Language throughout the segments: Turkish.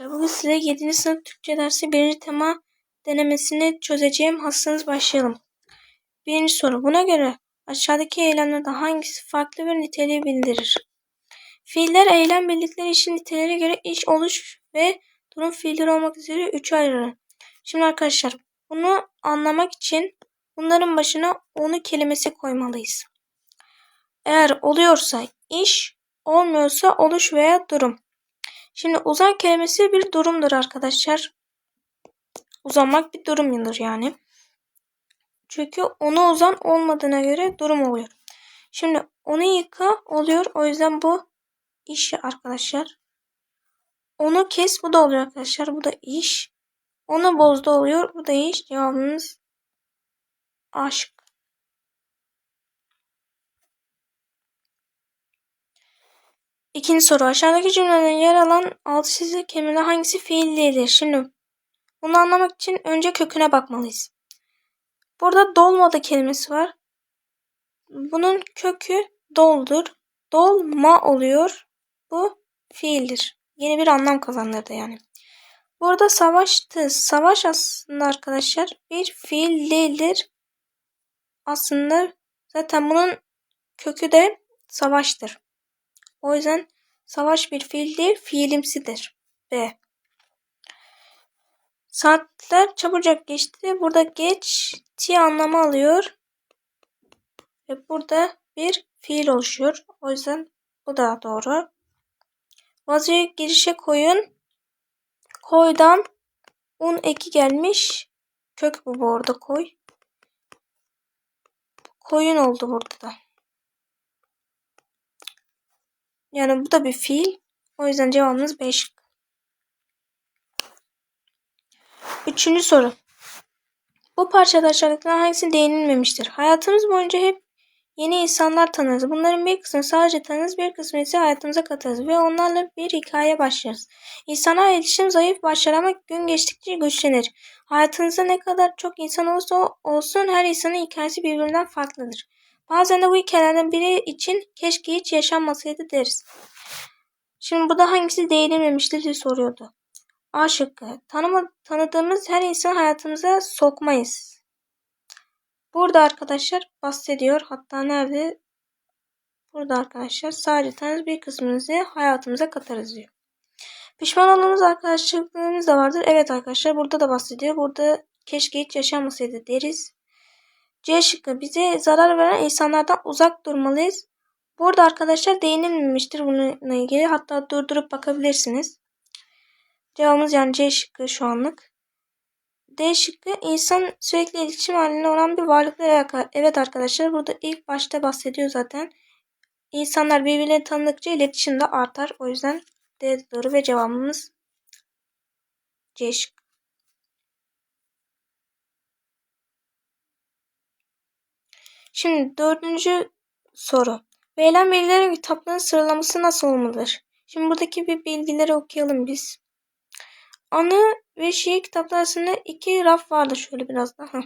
Bugün size 7. sınıf Türkçe dersi 1. tema denemesini çözeceğim. Hazırsanız başlayalım. Birinci soru. Buna göre aşağıdaki eylemlerden hangisi farklı bir niteliği bildirir? Fiiller eylem bildikleri işin niteliğine göre iş, oluş ve durum fiilleri olmak üzere üçe ayırır. Şimdi arkadaşlar bunu anlamak için bunların başına onu kelimesi koymalıyız. Eğer oluyorsa iş, olmuyorsa oluş veya durum. Şimdi uzan kelimesi bir durumdur arkadaşlar. Uzanmak bir durumdur yani. Çünkü onu uzan olmadığına göre durum oluyor. Şimdi onu yıka oluyor. O yüzden bu iş arkadaşlar. Onu kes bu da oluyor arkadaşlar. Bu da iş. Onu bozdu oluyor. Bu da iş. Cevabımız aşk. İkinci soru. Aşağıdaki cümlelerin yer alan altı çizili kelimeler hangisi fiil değildir? Şimdi bunu anlamak için önce köküne bakmalıyız. Burada dolmadı kelimesi var. Bunun kökü doldur. Dolma oluyor. Bu fiildir. Yeni bir anlam kazandırdı yani. Burada savaştı. Savaş aslında arkadaşlar bir fiil değildir. Aslında zaten bunun kökü de savaştır. O yüzden savaş bir fiil değil, fiilimsidir. B. Saatler çabucak geçti. Burada geçti anlamı alıyor. Ve burada bir fiil oluşuyor. O yüzden bu da doğru. Vaziyet girişe koyun. Koydan un eki gelmiş. Kök bu bu arada koy. Koyun oldu burada da. Yani bu da bir fiil. O yüzden cevabımız 5. Üçüncü soru. Bu parçada aşağıdakilerden hangisine değinilmemiştir? Hayatımız boyunca hep yeni insanlar tanırız. Bunların bir kısmını sadece tanırız, bir kısmını ise hayatımıza katarız ve onlarla bir hikaye başlarız. İnsanlar iletişim zayıf başlar ama gün geçtikçe güçlenir. Hayatınızda ne kadar çok insan olursa olsun her insanın hikayesi birbirinden farklıdır. Bazen de bu hikayelerden biri için keşke hiç yaşanmasaydı deriz. Şimdi bu da hangisi değinilmemiştir diye soruyordu. A şıkkı. Tanıma, tanıdığımız her insanı hayatımıza sokmayız. Burada arkadaşlar bahsediyor. Hatta nerede? Burada arkadaşlar sadece tanız bir kısmınızı hayatımıza katarız diyor. Pişman olduğumuz arkadaşlıklarımız da vardır. Evet arkadaşlar burada da bahsediyor. Burada keşke hiç yaşanmasaydı deriz. C şıkkı bize zarar veren insanlardan uzak durmalıyız. Burada arkadaşlar değinilmemiştir bununla ilgili. Hatta durdurup bakabilirsiniz. Cevabımız yani C şıkkı şu anlık. D şıkkı insan sürekli iletişim halinde olan bir varlıklar. Evet arkadaşlar burada ilk başta bahsediyor zaten. İnsanlar birbirlerini tanıdıkça iletişim de artar. O yüzden D doğru ve cevabımız C şıkkı. Şimdi dördüncü soru. Verilen bilgilerin kitapların sıralaması nasıl olmalıdır? Şimdi buradaki bir bilgileri okuyalım biz. Anı ve şiir kitapları arasında iki raf vardı şöyle biraz daha.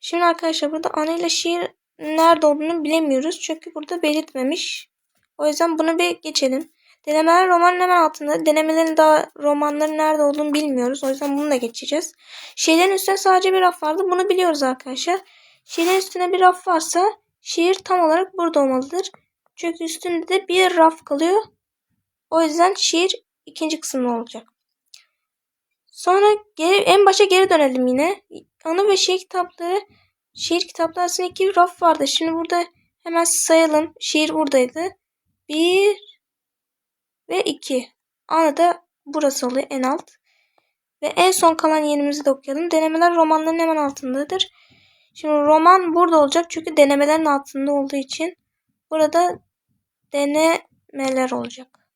Şimdi arkadaşlar burada anı ile şiir nerede olduğunu bilemiyoruz. Çünkü burada belirtmemiş. O yüzden bunu bir geçelim. Denemeler romanın hemen altında. Denemelerin daha romanların nerede olduğunu bilmiyoruz. O yüzden bunu da geçeceğiz. Şiirlerin üstünde sadece bir raf vardı. Bunu biliyoruz arkadaşlar. Şiirin üstünde bir raf varsa şiir tam olarak burada olmalıdır. Çünkü üstünde de bir raf kalıyor. O yüzden şiir ikinci kısımda olacak. Sonra geri, en başa geri dönelim yine. Anı ve şiir kitapları şiir kitapları arasında iki raf vardı. Şimdi burada hemen sayalım. Şiir buradaydı. Bir ve iki. Anı da burası oluyor en alt. Ve en son kalan yerimizi de okuyalım. Denemeler romanların hemen altındadır. Şimdi roman burada olacak çünkü denemelerin altında olduğu için burada denemeler olacak.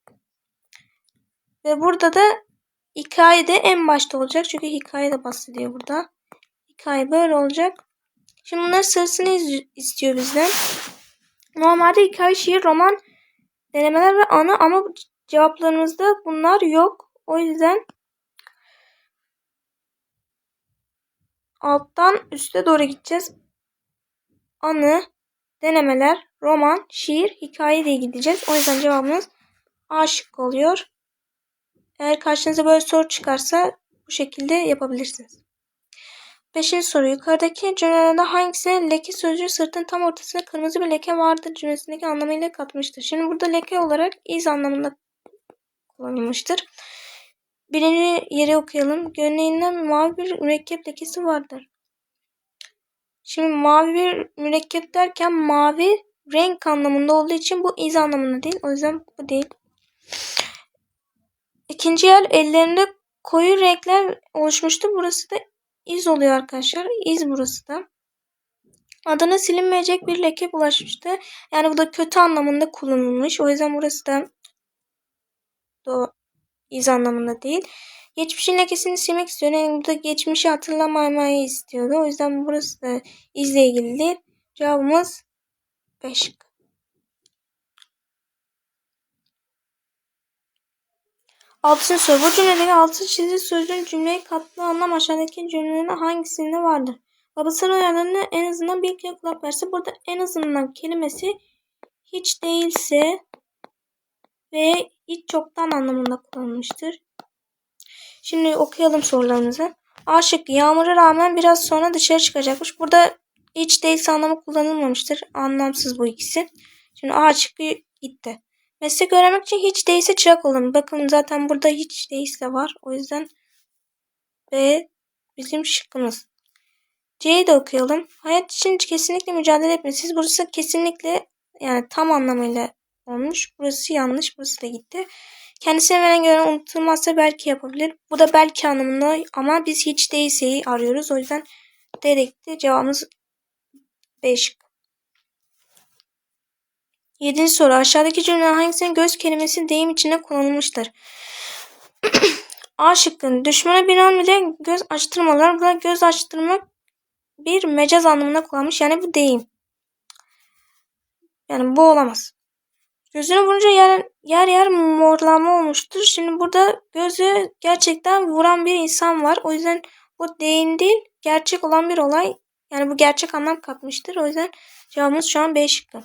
Ve burada da hikaye de en başta olacak çünkü hikaye de bahsediyor burada. Hikaye böyle olacak. Şimdi bunların sırasını istiyor bizden. Normalde hikaye, şiir, roman, denemeler ve ana ama cevaplarımızda bunlar yok. O yüzden alttan üste doğru gideceğiz. Anı, denemeler, roman, şiir, hikaye diye gideceğiz. O yüzden cevabımız A şıkkı oluyor. Eğer karşınıza böyle soru çıkarsa bu şekilde yapabilirsiniz. Beşinci soru. Yukarıdaki cümlelerde hangisine leke sözcüğü sırtın tam ortasında kırmızı bir leke vardır cümlesindeki anlamıyla katmıştır? Şimdi burada leke olarak iz anlamında kullanılmıştır. Birinci yeri okuyalım. Gömleğinden mavi bir mürekkep lekesi vardır. Şimdi mavi bir mürekkep derken mavi renk anlamında olduğu için bu iz anlamında değil. O yüzden bu değil. İkinci yer ellerinde koyu renkler oluşmuştu. Burası da iz oluyor arkadaşlar. İz burası da. Adına silinmeyecek bir leke bulaşmıştı. Yani bu da kötü anlamında kullanılmış. O yüzden burası da do iz anlamında değil. Geçmişin lekesini silmek istiyor. Yani burada geçmişi hatırlamamayı istiyordu. O yüzden burası da izle ilgili. Cevabımız 5. Altıncı soru. Bu cümledeki altı çizili sözcüğün cümleye kattığı anlam aşağıdaki cümlelerin hangisinde vardır? Babasının uyarılarına en azından bir kere kulak verse burada en azından kelimesi hiç değilse ve hiç çoktan anlamında kullanılmıştır. Şimdi okuyalım sorularımızı. A şıkkı yağmura rağmen biraz sonra dışarı çıkacakmış. Burada hiç değilse anlamı kullanılmamıştır. Anlamsız bu ikisi. Şimdi A şıkkı gitti. Meslek öğrenmek için hiç değilse çırak olun. Bakın zaten burada hiç değilse var. O yüzden B bizim şıkkımız. C'yi de okuyalım. Hayat için kesinlikle mücadele etmesiz. Burası kesinlikle yani tam anlamıyla olmuş. Burası yanlış. Burası da gitti. Kendisine veren göre unutulmazsa belki yapabilir. Bu da belki anlamında ama biz hiç değilseyi arıyoruz. O yüzden dedekti. Cevabımız B şıkkı. Yedinci soru. Aşağıdaki cümlelerin hangisinin göz kelimesi deyim içinde kullanılmıştır? A şıkkın. Düşmana bir an bile göz açtırmalar. Burada göz açtırmak bir mecaz anlamında kullanmış. Yani bu deyim. Yani bu olamaz. Gözünü vurunca yer yer, yer morlanma olmuştur. Şimdi burada gözü gerçekten vuran bir insan var. O yüzden bu deyim değil gerçek olan bir olay. Yani bu gerçek anlam katmıştır. O yüzden cevabımız şu an B şıkkı.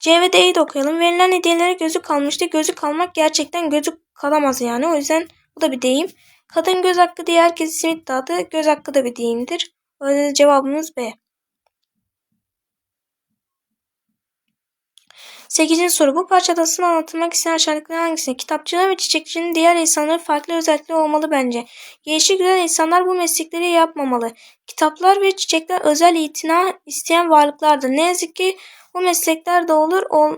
C ve D'yi de okuyalım. Verilen hediyelere gözü kalmıştı. Gözü kalmak gerçekten gözü kalamaz yani. O yüzden bu da bir deyim. Kadın göz hakkı diye herkes simit dağıtı. Göz hakkı da bir deyimdir. O yüzden cevabımız B. 8. soru. Bu parçada aslında anlatılmak isteyen aşağıdakilerden hangisi? Kitapçılar ve çiçekçinin diğer insanların farklı özellikleri olmalı bence. Gelişi güzel insanlar bu meslekleri yapmamalı. Kitaplar ve çiçekler özel itina isteyen varlıklardır. Ne yazık ki bu meslekler de olur ol,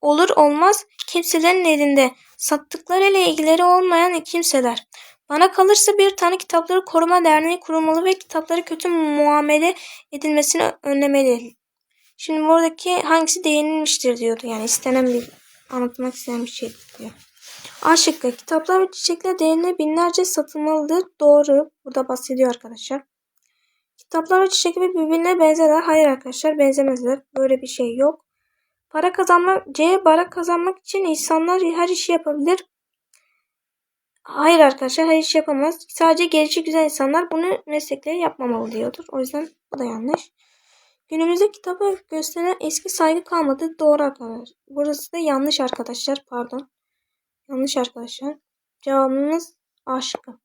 olur olmaz kimselerin elinde. Sattıkları ile ilgileri olmayan kimseler. Bana kalırsa bir tane kitapları koruma derneği kurulmalı ve kitapları kötü muamele edilmesini önlemeli. Şimdi buradaki hangisi değinilmiştir diyordu. Yani istenen bir anlatmak istenen bir şey diyor. A şıkkı. Kitaplar ve çiçekler değerine binlerce satılmalıdır. Doğru. Burada bahsediyor arkadaşlar. Kitaplar ve çiçekler birbirine benzerler. Hayır arkadaşlar benzemezler. Böyle bir şey yok. Para kazanmak, C para kazanmak için insanlar her işi yapabilir. Hayır arkadaşlar her işi yapamaz. Sadece gelişi güzel insanlar bunu meslekleri yapmamalı diyordur. O yüzden bu da yanlış. Günümüzde kitaba gösteren eski saygı kalmadı. Doğru arkadaşlar. Burası da yanlış arkadaşlar. Pardon. Yanlış arkadaşlar. Cevabımız A şıkkı.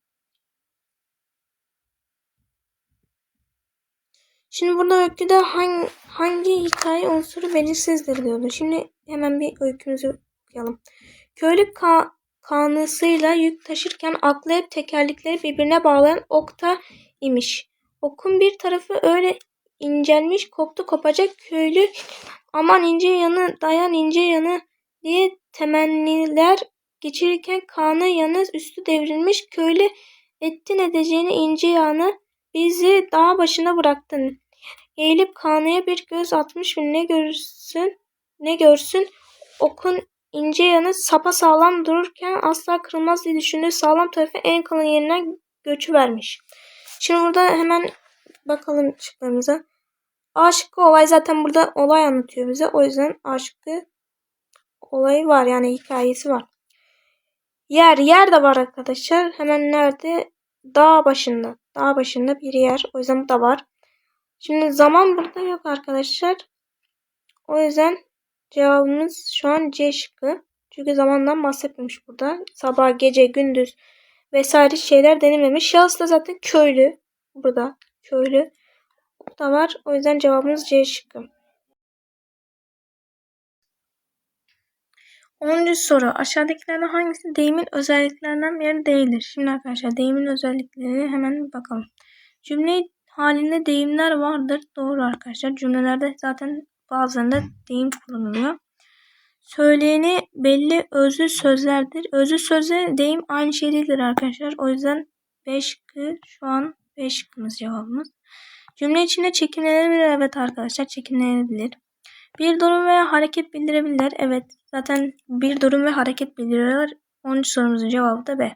Şimdi burada öyküde hangi, hangi hikaye unsuru belirsizdir diyordu. Şimdi hemen bir öykümüzü okuyalım. Köylü ka kanısıyla yük taşırken aklı hep tekerlekleri birbirine bağlayan okta imiş. Okun bir tarafı öyle incelmiş koptu kopacak köylü aman ince yanı dayan ince yanı diye temenniler geçirirken kanı yanı üstü devrilmiş köylü ettin edeceğini ince yanı bizi dağ başına bıraktın. Eğilip kanıya bir göz atmış ve ne görsün ne görsün okun ince yanı sapa sağlam dururken asla kırılmaz diye düşündüğü sağlam tarafı en kalın yerine göçü vermiş. Şimdi burada hemen bakalım şıklarımıza. A şıkkı olay zaten burada olay anlatıyor bize. O yüzden A şıkkı olayı var yani hikayesi var. Yer yer de var arkadaşlar. Hemen nerede? Dağ başında. Dağ başında bir yer. O yüzden bu da var. Şimdi zaman burada yok arkadaşlar. O yüzden cevabımız şu an C şıkkı. Çünkü zamandan bahsetmemiş burada. Sabah, gece, gündüz vesaire şeyler denilmemiş. Şahıs da zaten köylü. Burada köylü da var. O yüzden cevabımız C şıkkı. 10. soru. Aşağıdakilerden hangisi deyimin özelliklerinden biri değildir? Şimdi arkadaşlar deyimin özellikleri hemen bakalım. Cümle halinde deyimler vardır. Doğru arkadaşlar. Cümlelerde zaten bazılarında deyim kullanılıyor. Söyleyeni belli özlü sözlerdir. Özlü sözle deyim aynı şey değildir arkadaşlar. O yüzden 5 şıkkı şu an 5 şıkkımız cevabımız. Cümle içinde çekimlenebilir. Evet arkadaşlar çekimlenebilir. Bir durum veya hareket bildirebilirler. Evet zaten bir durum ve hareket bildiriyorlar. 10. sorumuzun cevabı da B.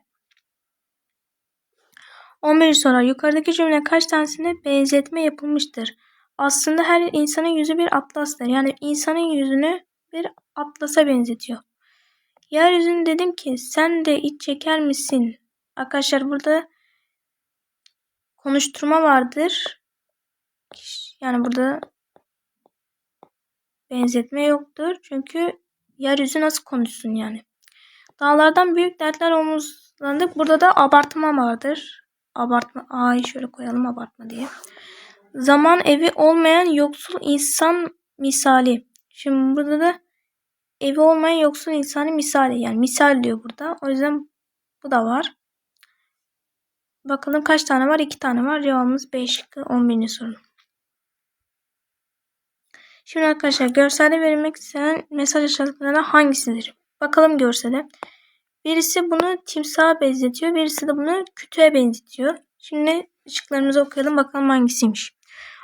11. soru. Yukarıdaki cümle kaç tanesine benzetme yapılmıştır? Aslında her insanın yüzü bir atlastır. Yani insanın yüzünü bir atlasa benzetiyor. Yeryüzünü dedim ki sen de iç çeker misin? Arkadaşlar burada konuşturma vardır. Yani burada benzetme yoktur. Çünkü yeryüzü nasıl konuşsun yani. Dağlardan büyük dertler omuzlandık. Burada da abartma vardır. Abartma. A'yı şöyle koyalım abartma diye. Zaman evi olmayan yoksul insan misali. Şimdi burada da evi olmayan yoksul insanı misali. Yani misal diyor burada. O yüzden bu da var. Bakalım kaç tane var? 2 tane var. Cevabımız 5 şıkkı 11. soru. Şimdi arkadaşlar görselde verilmek istenen mesaj aşağıdakilerden hangisidir? Bakalım görsele. Birisi bunu timsaha benzetiyor. Birisi de bunu kütüğe benzetiyor. Şimdi ışıklarımızı okuyalım bakalım hangisiymiş.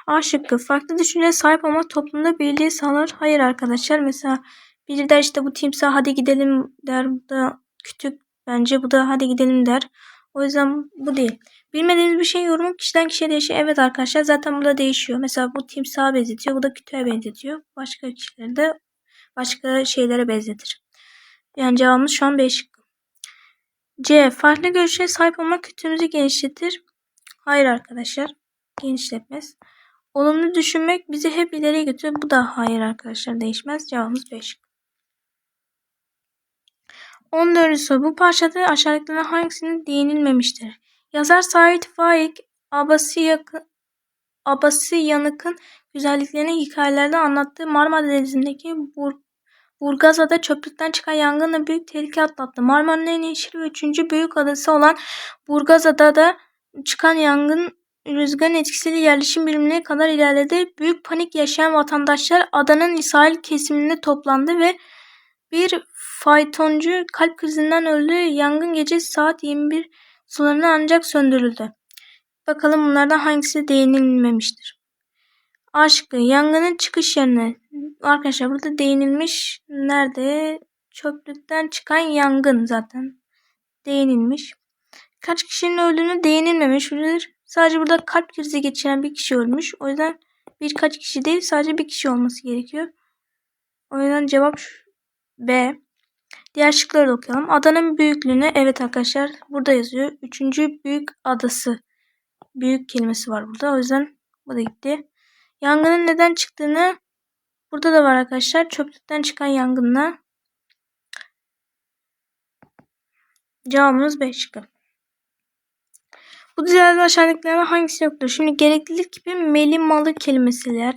A şıkkı. Farklı düşünceye sahip ama toplumda birliği sağlar. Hayır arkadaşlar. Mesela biri der işte bu timsah hadi gidelim der. Bu da kütük bence. Bu da hadi gidelim der. O yüzden bu değil. Bilmediğiniz bir şey yorumu kişiden kişiye değişiyor. Evet arkadaşlar zaten burada değişiyor. Mesela bu timsaha benzetiyor. Bu da kütüğe benzetiyor. Başka kişileri de başka şeylere benzetir. Yani cevabımız şu an B. C. Farklı görüşe sahip olmak kütüğümüzü genişletir. Hayır arkadaşlar. Genişletmez. Olumlu düşünmek bizi hep ileriye götürür. Bu da hayır arkadaşlar değişmez. Cevabımız 5. 14. soru. Bu parçada aşağıdakilerden hangisinin değinilmemiştir? Yazar Sait Faik Abası yakın Abası Yanık'ın güzelliklerini hikayelerde anlattığı Marmara Denizi'ndeki Bur Burgazada çöplükten çıkan yangınla büyük tehlike atlattı. Marmara'nın en yeşil ve üçüncü büyük adası olan Burgazada da çıkan yangın rüzgarın etkisiyle yerleşim birimine kadar ilerledi. Büyük panik yaşayan vatandaşlar adanın sahil kesiminde toplandı ve bir faytoncu kalp krizinden öldü. Yangın gece saat 21 sularına ancak söndürüldü. Bakalım bunlardan hangisi değinilmemiştir. A şıkkı yangının çıkış yerine. Arkadaşlar burada değinilmiş. Nerede? Çöplükten çıkan yangın zaten. Değinilmiş. Kaç kişinin öldüğünü değinilmemiş. Sadece burada kalp krizi geçiren bir kişi ölmüş. O yüzden birkaç kişi değil sadece bir kişi olması gerekiyor. O yüzden cevap B. Diğer şıkları da okuyalım. Adanın büyüklüğüne evet arkadaşlar burada yazıyor. Üçüncü büyük adası. Büyük kelimesi var burada. O yüzden bu da gitti. Yangının neden çıktığını burada da var arkadaşlar. Çöplükten çıkan yangınla. Cevabımız B şıkkı. Bu dizilerde aşağıdakilerden hangisi yoktur? Şimdi gereklilik gibi meli malı kelimesiler.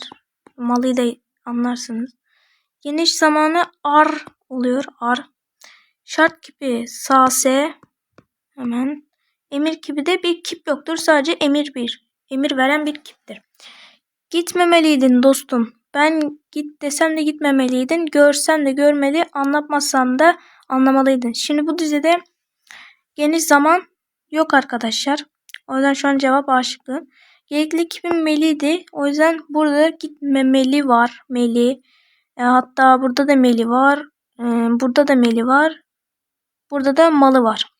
Malıyı da anlarsınız. Geniş zamanı ar oluyor. Ar. Şart kipi sase. Hemen. Emir kipi de bir kip yoktur. Sadece emir bir. Emir veren bir kiptir. Gitmemeliydin dostum. Ben git desem de gitmemeliydin. Görsen de görmeli. Anlatmazsan da anlamalıydın. Şimdi bu dizide geniş zaman yok arkadaşlar. O yüzden şu an cevap A şıkkı. Gerekli kipim meliydi. O yüzden burada gitmemeli var. Meli. E, hatta burada da meli var. E, burada da meli var. Burada da malı var.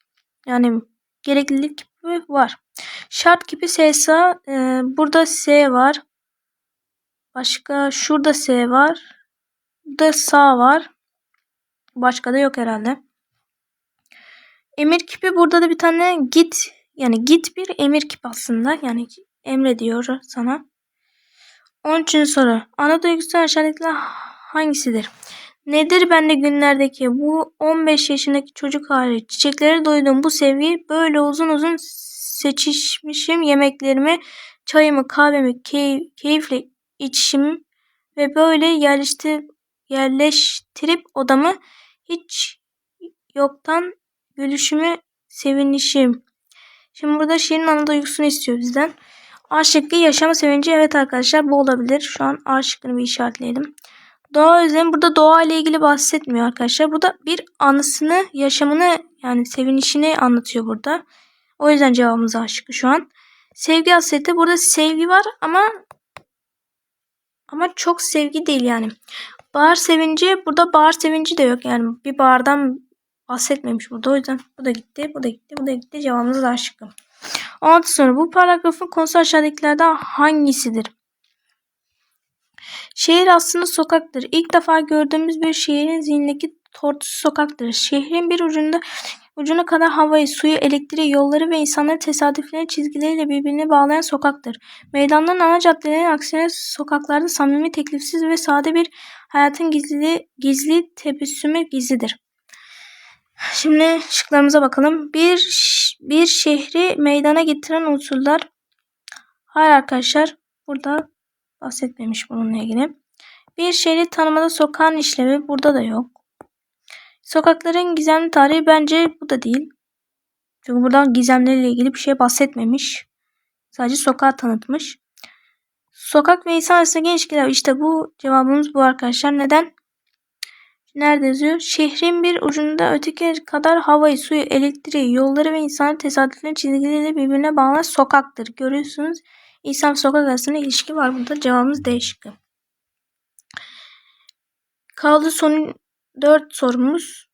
Yani gereklilik kipi var. Şart kipi SSA. E, burada S var. Başka şurada S var. Burada sağ var. Başka da yok herhalde. Emir kipi burada da bir tane git yani git bir emir kipi aslında. Yani emrediyor sana. 13. soru. Ana duygusu aşağıdakiler hangisidir? Nedir bende günlerdeki bu 15 yaşındaki çocuk hali çiçeklere doyduğum bu sevgi böyle uzun uzun seçişmişim yemeklerimi, çayımı, kahvemi key, keyifle içişim ve böyle yerleştir, yerleştirip odamı hiç yoktan gülüşümü sevinişim. Şimdi burada şiirin ana duygusunu istiyor bizden. A şıkkı yaşama sevinci. Evet arkadaşlar bu olabilir. Şu an A bir işaretleyelim. Doğa özlemi burada doğa ile ilgili bahsetmiyor arkadaşlar. Burada bir anısını, yaşamını yani sevinişini anlatıyor burada. O yüzden cevabımız A şıkkı şu an. Sevgi hasreti burada sevgi var ama ama çok sevgi değil yani. Bahar sevinci burada bahar sevinci de yok yani bir bahardan bahsetmemiş burada. O yüzden bu da gitti, bu da gitti, bu da gitti. Cevabımız A şıkkı. 16 sonra bu paragrafın konusu aşağıdakilerden hangisidir? Şehir aslında sokaktır. İlk defa gördüğümüz bir şehrin zihnindeki tortusu sokaktır. Şehrin bir ucunda ucuna kadar havayı, suyu, elektriği, yolları ve insanları tesadüflerin çizgileriyle birbirine bağlayan sokaktır. Meydanların ana caddelerin aksine sokaklarda samimi, teklifsiz ve sade bir hayatın gizli, gizli tebessümü gizlidir. Şimdi şıklarımıza bakalım. Bir, bir şehri meydana getiren unsurlar. Hayır arkadaşlar. Burada bahsetmemiş bununla ilgili. Bir şehri tanımada sokağın işlevi burada da yok. Sokakların gizemli tarihi bence bu da değil. Çünkü buradan gizemleriyle ilgili bir şey bahsetmemiş. Sadece sokağı tanıtmış. Sokak ve insan arasındaki ilişkiler. İşte bu cevabımız bu arkadaşlar. Neden? Nerede yazıyor? Şehrin bir ucunda öteki kadar havayı, suyu, elektriği, yolları ve insanı tesadüflerin çizgileriyle birbirine bağlanan sokaktır. Görüyorsunuz insan sokak arasında ilişki var. Burada cevabımız D şıkkı. Kaldı son 4 sorumuz.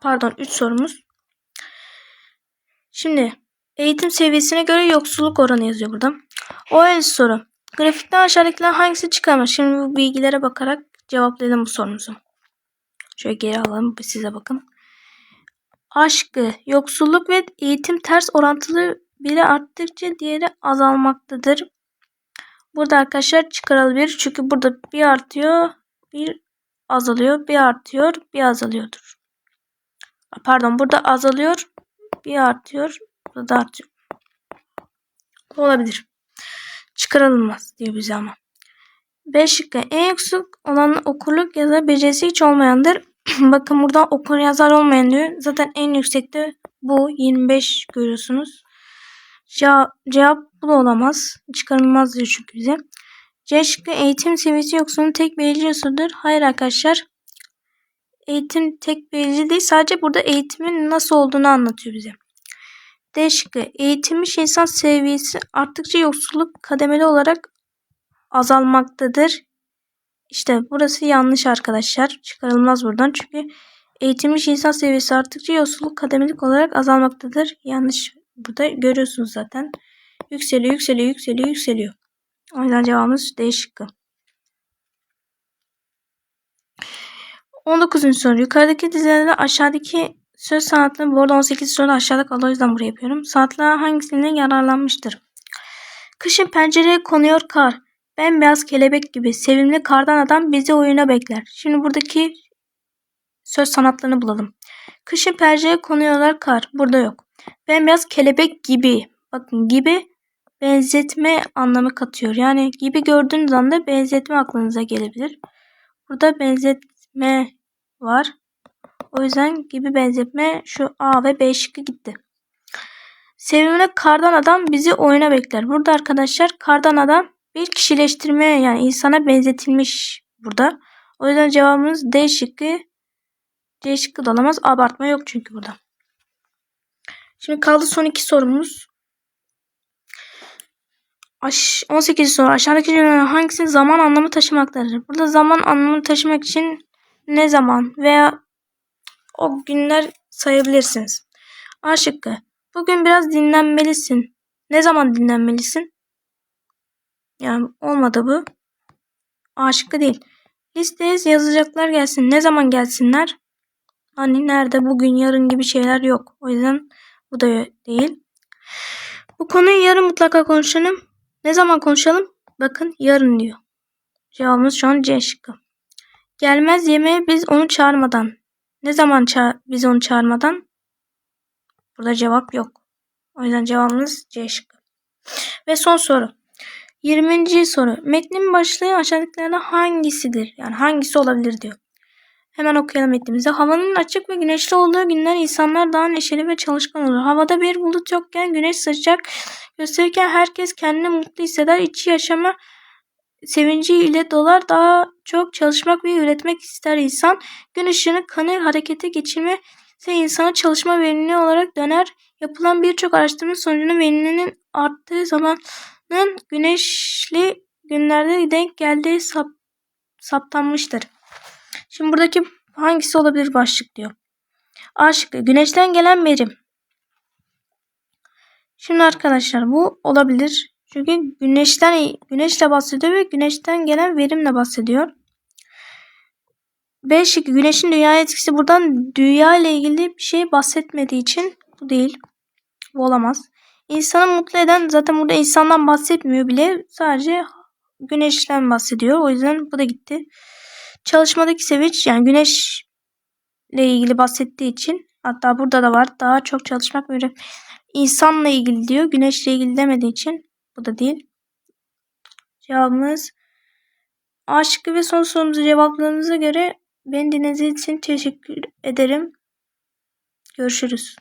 Pardon 3 sorumuz. Şimdi eğitim seviyesine göre yoksulluk oranı yazıyor burada. O el soru. Grafikten aşağıdakiler hangisi çıkarmış? Şimdi bu bilgilere bakarak cevaplayalım bu sorumuzu. Şöyle geri alalım size bakın. Aşkı, yoksulluk ve eğitim ters orantılı biri arttıkça diğeri azalmaktadır. Burada arkadaşlar çıkarılabilir. Çünkü burada bir artıyor, bir azalıyor, bir artıyor, bir azalıyordur. Pardon burada azalıyor, bir artıyor, burada da artıyor. Olabilir. Çıkarılmaz diyor bize ama. B şıkkı en yüksek olan okurluk yazar becerisi hiç olmayandır. Bakın burada okur yazar olmayan diyor. Zaten en yüksekte bu 25 görüyorsunuz. Cevap, bu da olamaz. Çıkarılmaz diyor çünkü bize. C şıkkı eğitim seviyesi yoksunun tek belirleyici unsurdur. Hayır arkadaşlar. Eğitim tek belirleyici değil. Sadece burada eğitimin nasıl olduğunu anlatıyor bize. D şıkkı eğitilmiş insan seviyesi arttıkça yoksulluk kademeli olarak azalmaktadır. İşte burası yanlış arkadaşlar. Çıkarılmaz buradan. Çünkü eğitilmiş insan seviyesi arttıkça yoksulluk kademelik olarak azalmaktadır. Yanlış burada görüyorsunuz zaten. Yükseliyor, yükseliyor, yükseliyor, yükseliyor. O yüzden cevabımız D şıkkı. 19. soru. Yukarıdaki dizelerde aşağıdaki söz sanatları bu arada 18 soru aşağıda kalıyor. O yüzden buraya yapıyorum. Saatler hangisinden yararlanmıştır? Kışın pencereye konuyor kar. Bembeyaz kelebek gibi sevimli kardan adam bizi oyuna bekler. Şimdi buradaki söz sanatlarını bulalım. Kışın pencereye konuyorlar kar. Burada yok. Bembeyaz kelebek gibi. Bakın gibi benzetme anlamı katıyor. Yani gibi gördüğünüz anda benzetme aklınıza gelebilir. Burada benzetme var. O yüzden gibi benzetme şu A ve B şıkkı gitti. Sevimli kardan adam bizi oyuna bekler. Burada arkadaşlar kardan adam bir kişileştirme yani insana benzetilmiş burada. O yüzden cevabımız D şıkkı. C şıkkı da olamaz. Abartma yok çünkü burada. Şimdi kaldı son iki sorumuz. 18 soru. Aşağıdaki cümlelerin hangisinin zaman anlamı taşımaktadır? Burada zaman anlamı taşımak için ne zaman veya o günler sayabilirsiniz. A şıkkı. Bugün biraz dinlenmelisin. Ne zaman dinlenmelisin? Yani olmadı bu. A şıkkı değil. Listeye yazacaklar gelsin. Ne zaman gelsinler? Hani nerede bugün yarın gibi şeyler yok. O yüzden bu da değil. Bu konuyu yarın mutlaka konuşalım. Ne zaman konuşalım? Bakın yarın diyor. Cevabımız şu an C şıkkı. Gelmez yemeğe biz onu çağırmadan. Ne zaman ça biz onu çağırmadan? Burada cevap yok. O yüzden cevabımız C şıkkı. Ve son soru. 20. soru. Metnin başlığı aşağıdakilerden hangisidir? Yani hangisi olabilir diyor. Hemen okuyalım metnimizi. Havanın açık ve güneşli olduğu günler insanlar daha neşeli ve çalışkan olur. Havada bir bulut yokken güneş sıcak gösterirken herkes kendini mutlu hisseder. İçi yaşama sevinci ile dolar daha çok çalışmak ve üretmek ister insan. Gün ışığını kanır harekete geçirme ise insana çalışma verimli olarak döner. Yapılan birçok araştırma sonucunda verimliliğinin arttığı zamanın güneşli günlerde denk geldiği sap, saptanmıştır. Şimdi buradaki hangisi olabilir başlık diyor. A şıkkı güneşten gelen verim. Şimdi arkadaşlar bu olabilir. Çünkü güneşten güneşle bahsediyor ve güneşten gelen verimle bahsediyor. B şıkkı güneşin dünyaya etkisi buradan dünya ile ilgili bir şey bahsetmediği için bu değil. Bu olamaz. İnsanı mutlu eden zaten burada insandan bahsetmiyor bile. Sadece güneşten bahsediyor. O yüzden bu da gitti. Çalışmadaki sevinç yani güneşle ilgili bahsettiği için hatta burada da var. Daha çok çalışmak böyle insanla ilgili diyor. Güneşle ilgili demediği için bu da değil. Cevabımız A ve son sorumuzu cevapladığınıza göre beni dinlediğiniz için teşekkür ederim. Görüşürüz.